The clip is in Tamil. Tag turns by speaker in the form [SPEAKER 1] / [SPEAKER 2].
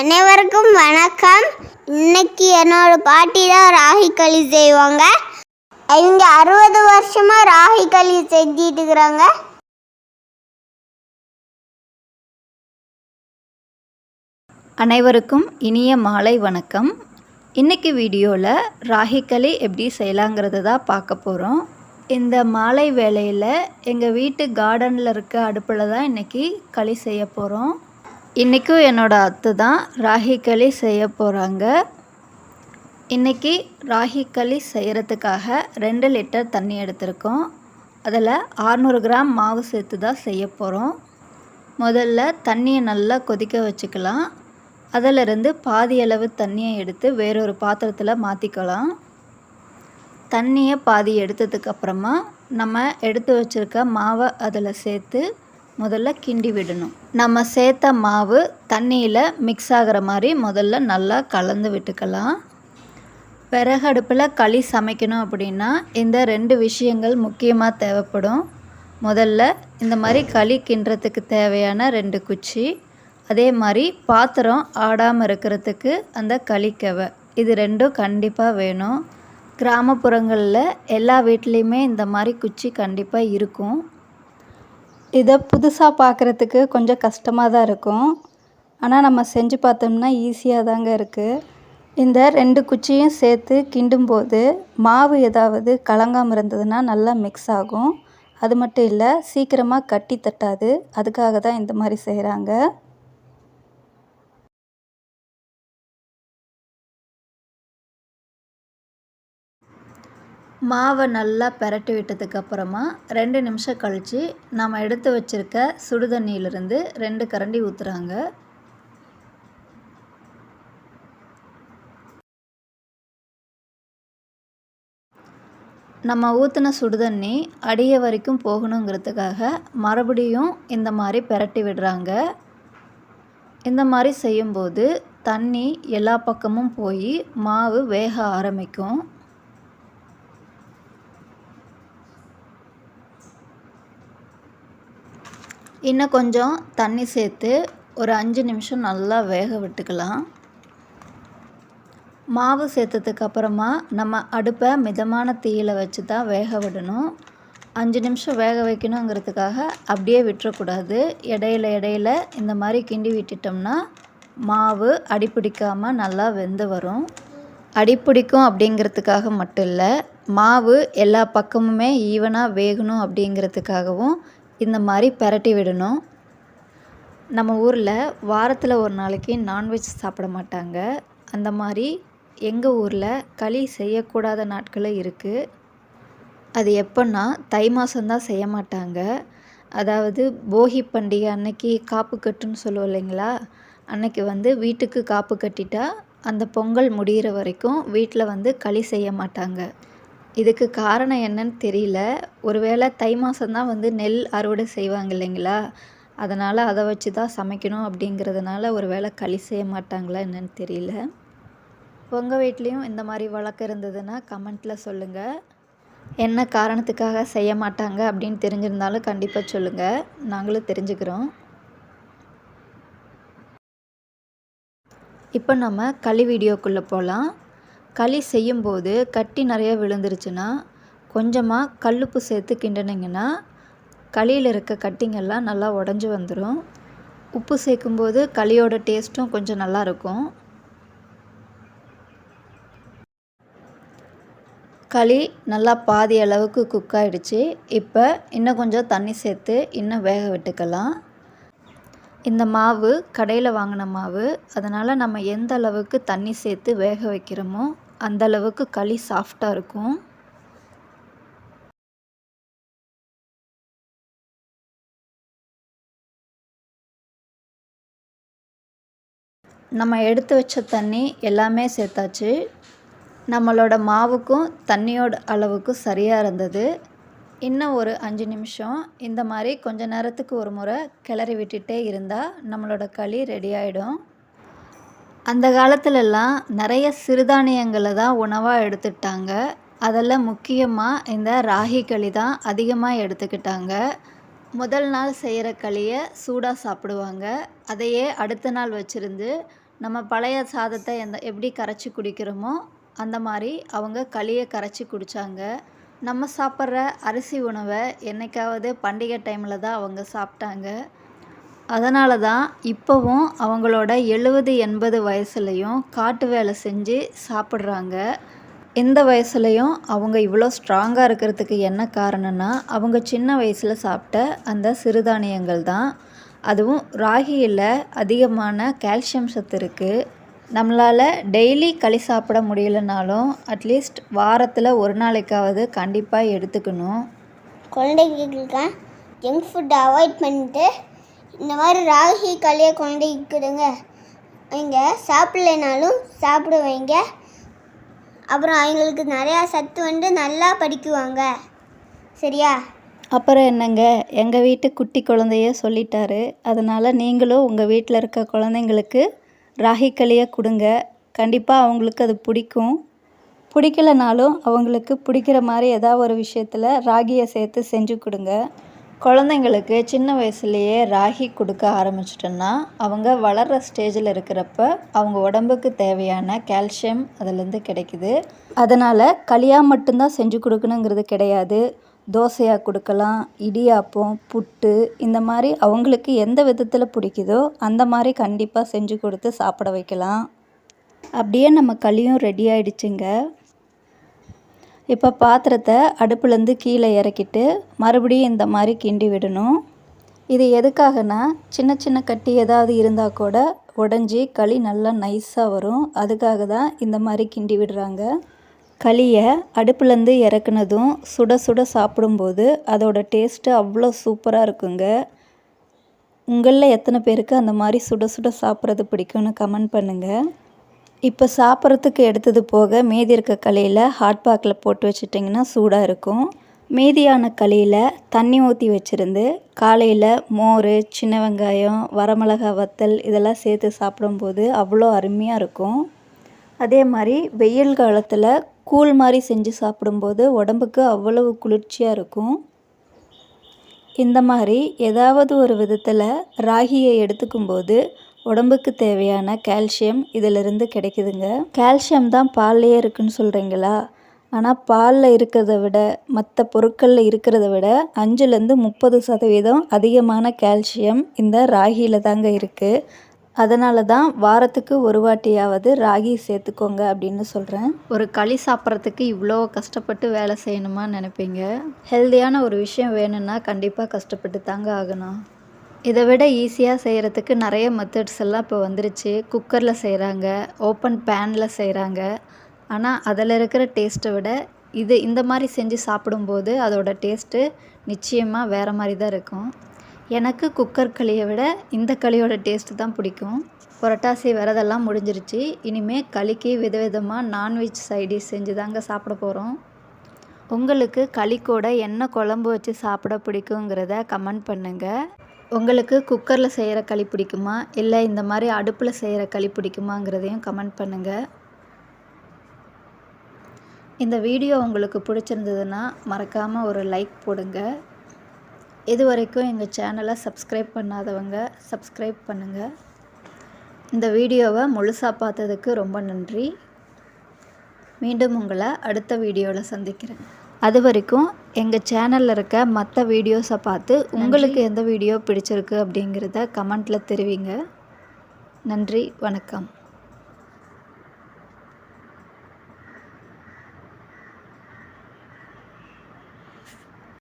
[SPEAKER 1] அனைவருக்கும் வணக்கம். இன்னைக்கு என்னோட பாட்டி தான் ராகி களி செய்வாங்க. இவங்க அறுபது வருஷமா ராகி களி செஞ்சிட்டு இருக்கிறாங்க.
[SPEAKER 2] அனைவருக்கும் இனிய மாலை வணக்கம். இன்னைக்கு வீடியோவில் ராகி களி எப்படி செய்யலாங்கிறது தான் பார்க்க போகிறோம் இந்த மாலை வேளையில் எங்கள் வீட்டு கார்டனில் இருக்க அடுப்பில் தான் இன்றைக்கி களி செய்ய போகிறோம் இன்றைக்கும் என்னோடய அத்தை தான் ராகி களி செய்ய போகிறாங்க இன்றைக்கி ராகி களி செய்கிறதுக்காக ரெண்டு லிட்டர் தண்ணி எடுத்திருக்கோம். அதில் 600 கிராம் மாவு சேர்த்து தான் செய்ய போகிறோம் முதல்ல தண்ணியை நல்லா கொதிக்க வச்சுக்கலாம். அதிலிருந்து பாதி அளவு தண்ணியை எடுத்து வேறொரு பாத்திரத்தில் மாற்றிக்கலாம் தண்ணியை பாதி எடுத்ததுக்கப்புறமா நம்ம எடுத்து வச்சுருக்க மாவை அதில் சேர்த்து முதல்ல கிண்டி விடணும். நம்ம சேர்த்த மாவு தண்ணியில் மிக்ஸ் ஆகிற மாதிரி முதல்ல நல்லா கலந்து விட்டுக்கலாம். விறகு அடுப்பில் களி சமைக்கணும் அப்படின்னா இந்த ரெண்டு விஷயங்கள் முக்கியமாக தேவைப்படும். முதல்ல இந்த மாதிரி களி கிண்டுறதுக்கு தேவையான ரெண்டு குச்சி அதே மாதிரி பாத்திரம் ஆடாமல் இருக்கிறதுக்கு அந்த களிக்கவை. இது ரெண்டும் கண்டிப்பாக வேணும். கிராமப்புறங்களில் எல்லா வீட்லேயுமே இந்த மாதிரி குச்சி கண்டிப்பாக இருக்கும். இதை புதுசாக பார்க்குறதுக்கு கொஞ்சம் கஷ்டமாக தான் இருக்கும். ஆனால் நம்ம செஞ்சு பார்த்தோம்னா ஈஸியாக தாங்க இருக்குது இந்த ரெண்டு குச்சியும் சேர்த்து கிண்டும்போது மாவு ஏதாவது கலங்காமல் இருந்ததுன்னா நல்லா மிக்ஸ் ஆகும். அது மட்டும் இல்லை சீக்கிரமாக கட்டி தட்டாது. அதுக்காக தான் இந்த மாதிரி செய்கிறாங்க மாவை நல்லா பெரட்டி விட்டதுக்கு அப்புறமா ரெண்டு நிமிஷம் கழித்து நம்ம எடுத்து வச்சுருக்க சுடுதண்ணியிலிருந்து ரெண்டு கரண்டி ஊற்றுறாங்க நம்ம ஊற்றின சுடுதண்ணி அடிய வரைக்கும் போகணுங்கிறதுக்காக மறுபடியும் இந்த மாதிரி பெரட்டி விடுறாங்க. இந்த மாதிரி செய்யும்போது தண்ணி எல்லா பக்கமும் போய் மாவு வேக ஆரம்பிக்கும். இன்னும் கொஞ்சம் தண்ணி சேர்த்து ஒரு அஞ்சு நிமிஷம் நல்லா வேக விட்டுக்கலாம். மாவு சேர்த்ததுக்கு அப்புறமா நம்ம அடுப்பை மிதமான தீயில் வச்சு தான் வேக விடணும். அஞ்சு நிமிஷம் வேக வைக்கணுங்கிறதுக்காக அப்படியே விட்டுறக்கூடாது. இடையில இடையில இந்த மாதிரி கிண்டி விட்டுட்டோம்னா மாவு அடிப்பிடிக்காமல் நல்லா வெந்து வரும். அடிப்பிடிக்கும் அப்படிங்கிறதுக்காக மட்டும் இல்லை மாவு எல்லா பக்கமுமே ஈவனாக வேகணும் அப்படிங்கிறதுக்காகவும் இந்த மாதிரி பெரட்டி விடணும். நம்ம ஊரில் வாரத்தில் ஒரு நாளைக்கு நான்வெஜ் சாப்பிட மாட்டாங்க. அந்த மாதிரி எங்கள் ஊரில் களி செய்யக்கூடாத நாட்களும் இருக்குது அது எப்போன்னா தை மாதம்தான் செய்ய மாட்டாங்க. அதாவது போகி பண்டிகை அன்னைக்கு காப்பு கட்டுன்னு சொல்லுவோம் இல்லைங்களா? அன்னைக்கு வந்து வீட்டுக்கு காப்பு கட்டிட்டா அந்த பொங்கல் முடிகிற வரைக்கும் வீட்டில் வந்து களி செய்ய மாட்டாங்க. இதுக்கு காரணம் என்னன்னு தெரியல. ஒருவேளை தை மாதம்தான் வந்து நெல் அறுவடை செய்வாங்க இல்லைங்களா? அதனால் அதை வச்சு தான் சமைக்கணும் அப்படிங்கிறதுனால ஒரு வேளை களி செய்ய மாட்டாங்களா என்னன்னு தெரியல. உங்கள் வீட்லேயும் இந்த மாதிரி வழக்கம் இருந்ததுன்னா கமெண்ட்டில் சொல்லுங்கள் என்ன காரணத்துக்காக செய்ய மாட்டாங்க அப்படின்னு தெரிஞ்சிருந்தாலும் கண்டிப்பாக சொல்லுங்கள் நாங்களும் தெரிஞ்சுக்கிறோம். இப்போ நம்ம களி வீடியோக்குள்ளே போகலாம் களி செய்யும்போது கட்டி நிறைய விழுந்துருச்சுன்னா கொஞ்சமாக கல்லுப்பு சேர்த்து கிண்டினீங்கன்னா களியில் இருக்க கட்டிங்கெல்லாம் நல்லா உடஞ்சி வந்துடும் உப்பு சேர்க்கும்போது களியோட டேஸ்ட்டும் கொஞ்சம் நல்லாயிருக்கும் களி நல்லா பாதி அளவுக்கு குக் ஆகிடுச்சு இப்போ இன்னும் கொஞ்சம் தண்ணி சேர்த்து இன்னும் வேக விட்டுக்கலாம். இந்த மாவு கடையில் வாங்கின மாவு அதனால் நம்ம எந்த அளவுக்கு தண்ணி சேர்த்து வேக வைக்கிறோமோ அந்த அளவுக்கு களி சாஃப்டாக இருக்கும். நம்ம எடுத்து வச்ச தண்ணி எல்லாமே சேர்த்தாச்சு. நம்மளோட மாவுக்கும் தண்ணியோட அளவுக்கும் சரியாக இருந்தது. இன்னும் ஒரு அஞ்சு நிமிஷம். இந்த மாதிரி கொஞ்ச நேரத்துக்கு ஒரு முறை கிளறி விட்டுட்டே இருந்தால் நம்மளோட களி ரெடி ஆகிடும் அந்த காலத்துலலாம் நிறைய சிறுதானியங்களை தான் உணவாக எடுத்துக்கிட்டாங்க. அதில் முக்கியமாக இந்த ராகி களி தான் அதிகமாக எடுத்துக்கிட்டாங்க. முதல் நாள் செய்கிற களியை சூடாக சாப்பிடுவாங்க. அதையே அடுத்த நாள் வச்சுருந்து நம்ம பழைய சாதத்தை எந்த எப்படி கரைச்சி குடிக்கிறோமோ அந்த மாதிரி அவங்க களியை கரைச்சி குடித்தாங்க நம்ம சாப்பிட்ற அரிசி உணவை என்றைக்காவது பண்டிகை டைமில் தான் அவங்க சாப்பிட்டாங்க. அதனால தான் இப்போவும் அவங்களோட எழுபது எண்பது வயசுலேயும் காட்டு வேலை செஞ்சு சாப்பிட்றாங்க. இந்த வயசுலேயும் அவங்க இவ்வளோ ஸ்ட்ராங்காக இருக்கிறதுக்கு என்ன காரணம்னா அவங்க சின்ன வயசில் சாப்பிட்ட அந்த சிறுதானியங்கள் தான். அதுவும் ராகியில் அதிகமான கால்சியம் சத்து இருக்குது நம்மளால் டெய்லி களி சாப்பிட முடியலனாலும் அட்லீஸ்ட் வாரத்தில் ஒரு நாளைக்காவது கண்டிப்பாக எடுத்துக்கணும்.
[SPEAKER 1] குழந்தைகளுக்கு? ஜங்க் ஃபுட் அவாய்ட் பண்ணிட்டு இந்த மாதிரி ராகி களியை குழந்தைக்கு கொடுங்க. அவங்க சாப்பிட்லைனாலும் சாப்பிட வைங்க. அப்புறம் அவங்களுக்கு நிறையா சத்து வந்து நல்லா படிக்குவாங்க. சரியா?
[SPEAKER 2] அப்புறம் என்னங்க? எங்கள் வீட்டு குட்டி குழந்தைய சொல்லிட்டாரு. அதனால் நீங்களும் உங்கள் வீட்டில் இருக்க குழந்தைங்களுக்கு ராகி களியை கொடுங்க. கண்டிப்பாக அவங்களுக்கு அது பிடிக்கும். பிடிக்கலனாலும் அவங்களுக்கு பிடிக்கிற மாதிரி ஏதாவது ஒரு விஷயத்தில் ராகியை சேர்த்து செஞ்சு கொடுங்க. குழந்தைங்களுக்கு சின்ன வயசுலேயே ராகி கொடுக்க ஆரம்பிச்சிட்டோன்னா அவங்க வளர்கிற ஸ்டேஜில் இருக்கிறப்ப அவங்க உடம்புக்கு தேவையான கால்சியம் அதிலேருந்து கிடைக்குது. அதனால் களியாக மட்டும்தான் செஞ்சு கொடுக்கணுங்கிறது கிடையாது. தோசையாக கொடுக்கலாம் இடியாப்பம் புட்டு இந்த மாதிரி அவங்களுக்கு எந்த விதத்தில் பிடிக்குதோ அந்த மாதிரி கண்டிப்பாக செஞ்சு கொடுத்து சாப்பிட வைக்கலாம். அப்படியே நம்ம களியும் ரெடி ஆயிடுச்சுங்க. இப்போ பாத்திரத்தை அடுப்புலேருந்து கீழே இறக்கிட்டு மறுபடியும் இந்த மாதிரி கிண்டி விடணும். இது எதுக்காகனா சின்ன சின்ன கட்டி ஏதாவது இருந்தால் கூட உடஞ்சி களி நல்லா நைஸாக வரும். அதுக்காக தான் இந்த மாதிரி கிண்டி விடுறாங்க. களியை அடுப்புலேருந்து இறக்குனதும் சுட சுட சாப்பிடும்போது அதோட டேஸ்ட்டு அவ்வளோ சூப்பராக இருக்குங்க. உங்களில் எத்தனை பேருக்கு அந்த மாதிரி சுட சுட சாப்பிட்றது பிடிக்கும்னு கமெண்ட் பண்ணுங்கள் இப்போ சாப்பிட்றதுக்கு எடுத்தது போக மீதி இருக்க களியில் ஹாட் பேக்கில் போட்டு வச்சிட்டிங்கன்னா சூடாக இருக்கும். மீதியான களியில் தண்ணி ஊற்றி வச்சுருந்து காலையில் மோர் சின்ன வெங்காயம் வரமிளகா வத்தல் இதெல்லாம் சேர்த்து சாப்பிடும்போது அவ்வளோ அருமையாக இருக்கும். அதே மாதிரி வெயில் காலத்தில் கூழ் மாதிரி செஞ்சு சாப்பிடும்போது உடம்புக்கு அவ்வளவு குளிர்ச்சியாக இருக்கும். இந்த மாதிரி ஏதாவது ஒரு விதத்தில் ராகியை எடுத்துக்கும்போது உடம்புக்கு தேவையான கால்சியம் இதிலிருந்து கிடைக்குதுங்க. கால்சியம் தான் பால்லையே இருக்குன்னு சொல்கிறீங்களா ஆனால் பாலில் இருக்கிறத விட மற்ற பொருட்களில் இருக்கிறத விட அஞ்சுலேருந்து முப்பது சதவீதம் அதிகமான கால்சியம் இந்த ராகியில் தாங்க இருக்குது அதனால தான் வாரத்துக்கு ஒரு வாட்டியாவது ராகி சேர்த்துக்கோங்க அப்படின்னு சொல்கிறேன் ஒரு களி சாப்பிட்றதுக்கு இவ்வளோ கஷ்டப்பட்டு வேலை செய்யணுமா நினைப்பீங்க? ஹெல்த்தியான ஒரு விஷயம் வேணும்னா கண்டிப்பாக கஷ்டப்பட்டு தாங்க ஆகணும். இதை விட ஈஸியாக செய்கிறதுக்கு நிறைய மெத்தட்ஸ் எல்லாம் இப்போ வந்துருச்சு. குக்கரில் செய்கிறாங்க ஓப்பன் பேனில் செய்கிறாங்க ஆனால் அதில் இருக்கிற டேஸ்ட்டை விட இது இந்த மாதிரி செஞ்சு சாப்பிடும்போது அதோட டேஸ்ட்டு நிச்சயமாக வேறு மாதிரி தான் இருக்கும். எனக்கு குக்கர் களியை விட இந்த களியோட டேஸ்ட்டு தான் பிடிக்கும். புரட்டாசி விரதெல்லாம் முடிஞ்சிருச்சு. இனிமேல் களிக்கு விதவிதமாக நான்வெஜ் சைடிஷ் செஞ்சு தாங்க சாப்பிட போகிறோம் உங்களுக்கு களி கூட என்ன குழம்பு வச்சு சாப்பிட பிடிக்குங்கிறத கமெண்ட் பண்ணுங்கள் உங்களுக்கு குக்கரில் செய்கிற களி பிடிக்குமா? இல்லை இந்த மாதிரி அடுப்பில் செய்கிற களி பிடிக்குமாங்கிறதையும் கமெண்ட் பண்ணுங்கள் இந்த வீடியோ உங்களுக்கு பிடிச்சிருந்ததுன்னா மறக்காமல் ஒரு லைக் போடுங்க. இது வரைக்கும் எங்கள் சேனலை சப்ஸ்கிரைப் பண்ணாதவங்க சப்ஸ்கிரைப் பண்ணுங்கள் இந்த வீடியோவை முழுசாக பார்த்ததுக்கு ரொம்ப நன்றி. மீண்டும் உங்களை அடுத்த வீடியோவில் சந்திக்கிறேன். அது வரைக்கும் எங்கள் சேனலில் இருக்க மற்ற வீடியோஸை பார்த்து உங்களுக்கு எந்த வீடியோ பிடிச்சிருக்கு அப்படிங்கிறத கமெண்ட்டில் தெரிவிங்க. நன்றி வணக்கம்.